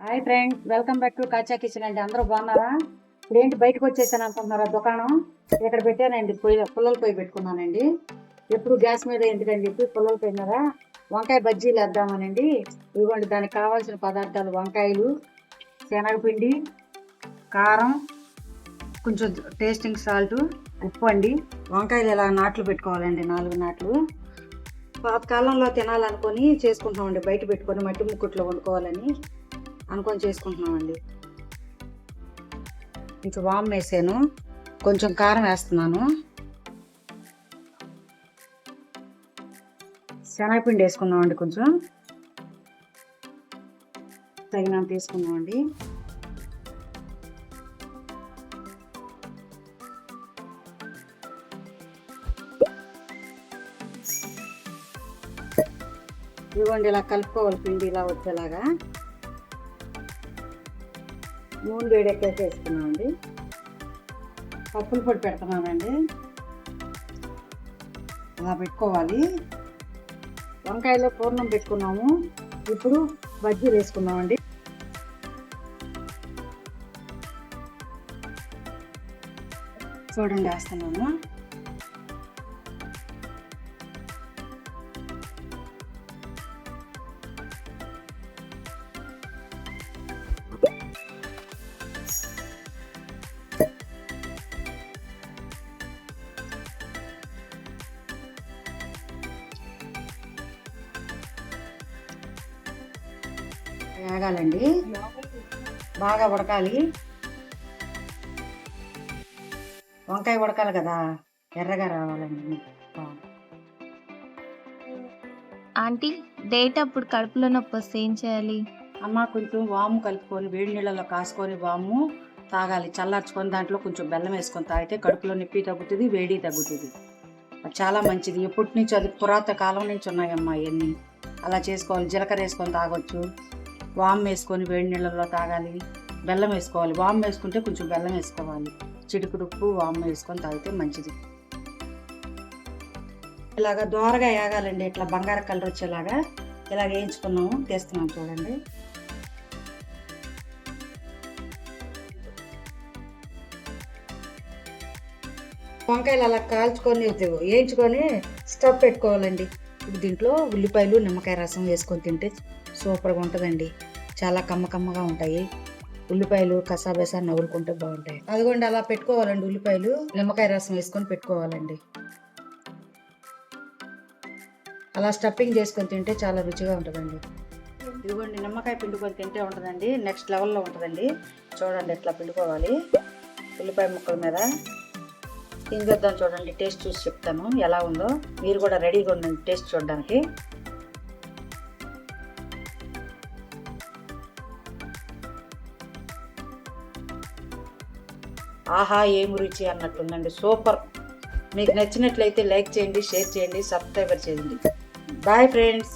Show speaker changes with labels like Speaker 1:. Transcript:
Speaker 1: Hi friends welcome back to Kacha kitchen అండి అందరూ బాగున్నారా? ఇప్పుడు ఏంటి బయటకు వచ్చేసాను అనుకుంటున్నారా దుకాణం? ఇక్కడ పెట్టానండి పొయ్యి పుల్లల పొయ్యి పెట్టుకున్నానండి. ఎప్పుడు గ్యాస్ మీద ఎందుకని చెప్పి పుల్లల పొయ్యి మీద వంకాయ బజ్జీలు వేద్దామనండి. ఇదిగోండి దానికి కావాల్సిన పదార్థాలు వంకాయలు శనగపిండి కారం కొంచెం టేస్టింగ్ సాల్ట్ ఉప్పు అండి. వంకాయలు ఇలా నాట్లు పెట్టుకోవాలండి? నాలుగు నాట్లు. పాతకాలంలో తినాలనుకొని చేసుకుంటామండి. బయట పెట్టుకొని మట్టి ముక్కుట్లో వండుకోవాలని. అనుకొని చేసుకుంటున్నామండి. ఇంకా వామ్ వేసాను. కొంచెం కారం వేస్తున్నాను. శనగపిండి వేసుకుందామండి కొంచెం. తగినంత తీసుకుందామండి ఇవ్వండి ఇలా కలుపుకోవాలి పిండి ఇలా వచ్చేలాగా. నూనె వేడెక్కేసి వేసుకున్నామండి పప్పుల పొడి పెడుతున్నానండి అలా పెట్టుకోవాలి. వంకాయలో పూర్ణం పెట్టుకున్నాము. ఇప్పుడు బజ్జీలు వేసుకున్నామండి చూడండి వేస్తున్నాము వేగాలండి. బాగా ఉడకాలి. వంకాయ ఉడకాలి కదా ఎర్రగా రావాలండి
Speaker 2: ఆంటీ డేట్ అప్పుడు కడుపులో నొప్పి వస్తే ఏం చేయాలి?
Speaker 1: అమ్మ కొంచెం వాము కలుపుకొని వేడి నీళ్ళలో కాసుకొని వాము తాగాలి. చల్లార్చుకొని దాంట్లో కొంచెం బెల్లం వేసుకొని తాగితే కడుపులో నొప్పి తగ్గుతుంది వేడి తగ్గుతుంది. చాలా మంచిది. ఎప్పటి నుంచి అది పురాత కాలం నుంచి ఉన్నాయమ్మా ఇవన్నీ అలా చేసుకోవాలి. జీలకర్ర వేసుకొని తాగొచ్చు. వామ్ వేసుకొని వేడి నీళ్ళలో తాగాలి. బెల్లం వేసుకోవాలి. వామ్ వేసుకుంటే కొంచెం బెల్లం వేసుకోవాలి. చిటికుడు ఉప్పు వేసుకొని తాగితే మంచిది. ఇలాగా దోరగా వేగాలండి. ఇట్లా బంగారు కలర్ వచ్చేలాగా ఇలాగ వేయించుకున్నాము. తీస్తున్నాం చూడండి. వంకాయలు అలా కాల్చుకొని వేయించుకొని స్టవ్ పెట్టుకోవాలండి. ఇప్పుడు దీంట్లో ఉల్లిపాయలు నిమ్మకాయ రసం వేసుకొని తింటే సూపర్గా ఉంటుందండి. చాలా కమ్మ కమ్మగా ఉంటాయి. ఉల్లిపాయలు కసాబేసా నవ్వులుకుంటే బాగుంటాయి. అదిగోండి అలా పెట్టుకోవాలండి ఉల్లిపాయలు. నిమ్మకాయ రసం వేసుకొని పెట్టుకోవాలండి. అలా స్టఫింగ్ చేసుకొని తింటే చాలా రుచిగా ఉంటుందండి. ఇదిగోండి నిమ్మకాయ పిండుకొని తింటే ఉంటుందండి. నెక్స్ట్ లెవెల్లో ఉంటుందండి. చూడండి ఎట్లా పిండుకోవాలి. ఉల్లిపాయ ముక్కల మీద తింగేద్దాం చూడండి టేస్ట్ చూసి చెప్తాను. ఎలా ఉందో. మీరు కూడా రెడీగా ఉండండి టేస్ట్ చూడడానికి. ఆహా ఏం రుచి అన్నట్టుందండి. సూపర్. మీకు నచ్చినట్లయితే లైక్ చేయండి షేర్ చేయండి సబ్స్క్రైబర్ చేయండి. Bye friends.